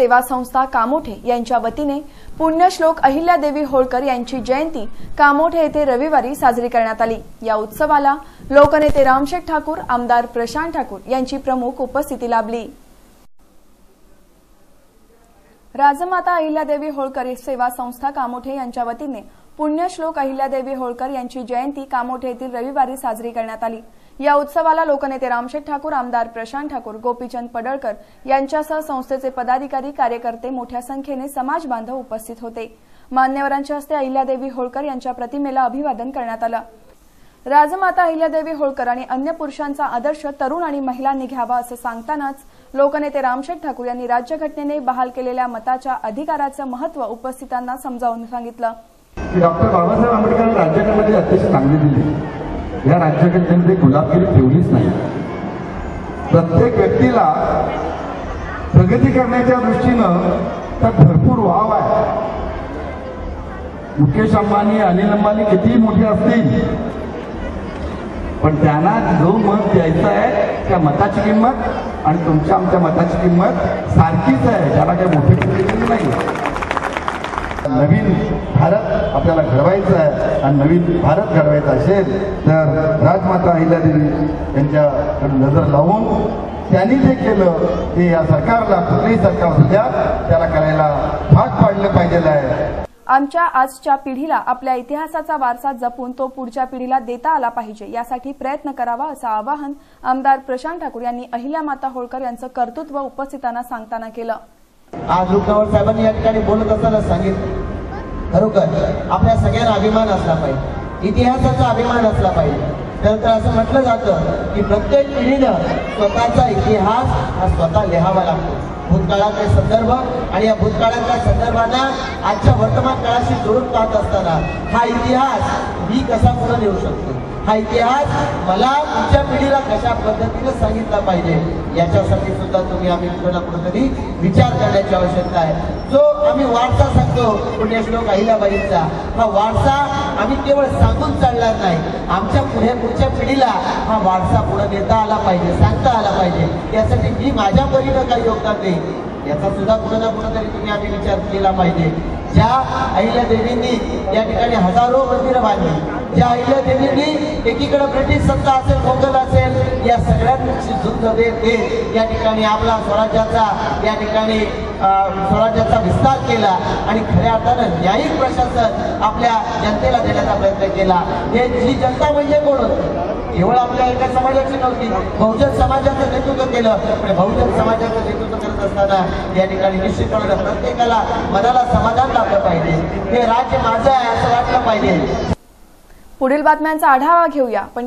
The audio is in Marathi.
सेवा संस्था कामोठे यांच्या वतीने पुण्यश्लोक अहिल्यादेवी होळकर यांची जयंती कामोठे येथे रविवारी साजरी करण्यात आली. या उत्सवाला लोकनेते रामशेठ ठाकूर आमदार प्रशांत ठाकूर यांची प्रमुख उपस्थिती लाभली. राजमाता अहिल्यादेवी होळकर सेवा संस्था कामोठे यांच्या वतीने पुण्यश्लोक अहिल्यादेवी होळकर यांची जयंती कामोठे येथील रविवारी साजरी करण्यात आली. या उत्सवाला लोकनेते रामशेठ ठाकूर आमदार प्रशांत ठाकूर गोपीचंद पडळकर यांच्यासह संस्थेचे पदाधिकारी कार्यकर्ते मोठ्या संख्येने समाज बांधव उपस्थित होते. मान्यवरांच्या हस्ते अहिल्यादेवी होळकर यांच्या प्रतिमेला अभिवादन करण्यात आलं. राजमाता अहिल्यादेवी होळकर आणि अन्य पुरुषांचा आदर्श तरुण आणि महिलांनी घ्यावा असं सांगतानाच लोकनेते रामशेठ ठाकूर यांनी राज्यघटनेने बहाल केलेल्या मताच्या अधिकाराचं महत्त्व उपस्थितांना समजावून सांगितलं. डॉक्टर बाबासाहेब आंबेडकरांनी राज्यघटनेमध्ये अतिशय चांगली दिली. या राज्यघटनेमध्ये गुलाबगिरी ठेवलीच नाही. प्रत्येक व्यक्तीला प्रगती करण्याच्या दृष्टीनं तर भरपूर वाव आहे. मुकेश अंबानी अनिल अंबानी कितीही मोठे असतील पण त्यांना जो मत द्यायचं आहे त्या मताची किंमत आणि तुमच्या आमच्या मताची किंमत सारखीच आहे. त्याला काही मोठी केलेली नाही. नवीन भारत आपल्याला घडवायचं आहे आणि नवीन भारत घडवायचा असेल तर राजमाता अहिल्यादेवी यांच्याकडे नजर लावून त्यांनी जे केलं ते या सरकारला कुठलंही सरकार सध्या त्याला करायला भाग पाडलं पाहिजे आहे. आमच्या आजच्या पिढीला आपल्या इतिहासाचा वारसा जपून तो पुढच्या पिढीला देता आला पाहिजे यासाठी प्रयत्न करावा असं आवाहन आमदार प्रशांत ठाकूर यांनी अहिल्यामाता होळकर यांचं कर्तृत्व उपस्थितांना सांगताना केलं. आज साहेबांनी या ठिकाणी बोलत असताना सांगितलं. खरोखर आपल्या सगळ्यांना अभिमान असला पाहिजे. इतिहासाचा अभिमान असला पाहिजे. त्यानंतर असं म्हटलं जातं की प्रत्येक पिढीनं स्वतःचा इतिहास हा स्वतः लिहावा लागतो. भूतकाळाचे संदर्भ आणि या भूतकाळाच्या संदर्भांना आजच्या वर्तमान काळाशी जोडून पाहत असताना हा इतिहास मी कसा पुढे नेऊ शकतो? हा इतिहास मला पुढच्या पिढीला कशा पद्धतीने सांगितला पाहिजे याच्यासाठी सुद्धा तुम्ही आम्ही कुठे ना कुठेतरी विचार करण्याची आवश्यकता आहे. जो आम्ही वारसा सांगतो पुण्यश्लोक अहिल्याबाईंचा हा वारसा आम्ही केवळ सांगून चालणार नाही. आमच्या पुढे पुढच्या पिढीला हा वारसा पुढे नेता आला पाहिजे सांगता आला पाहिजे. यासाठी मी माझ्या परीनं काही योगदान देईन. याचा सुद्धा कुठं ना कुठेतरी तुम्ही आम्ही विचार केला पाहिजे. ज्या अहिल्या देवींनी या ठिकाणी हजारो मंदिरं बांधली ज्या अहिल्या देवींनी एकीकडे ब्रिटिश सत्ता असेल मोगल असेल या सगळ्यांची झुंज देत या ठिकाणी आपला स्वराज्याचा या ठिकाणी स्वराज्याचा विस्तार केला आणि खऱ्या अर्थानं न्यायिक प्रशासन आपल्या जनतेला देण्याचा प्रयत्न केला. हे जी जनता म्हणजे कोण होती? केवळ आपल्या एका समाजाची नव्हती बहुजन समाजाचं नेतृत्व केलं. पण बहुजन समाजाचं नेतृत्व करत असताना या ठिकाणी निश्चितपणे प्रत्येकाला मनाला समाधान लाभलं पाहिजे. हे राज्य माझं आहे असं वाटलं पाहिजे. पुढील बातम्यांचा आढावा घेऊया. पण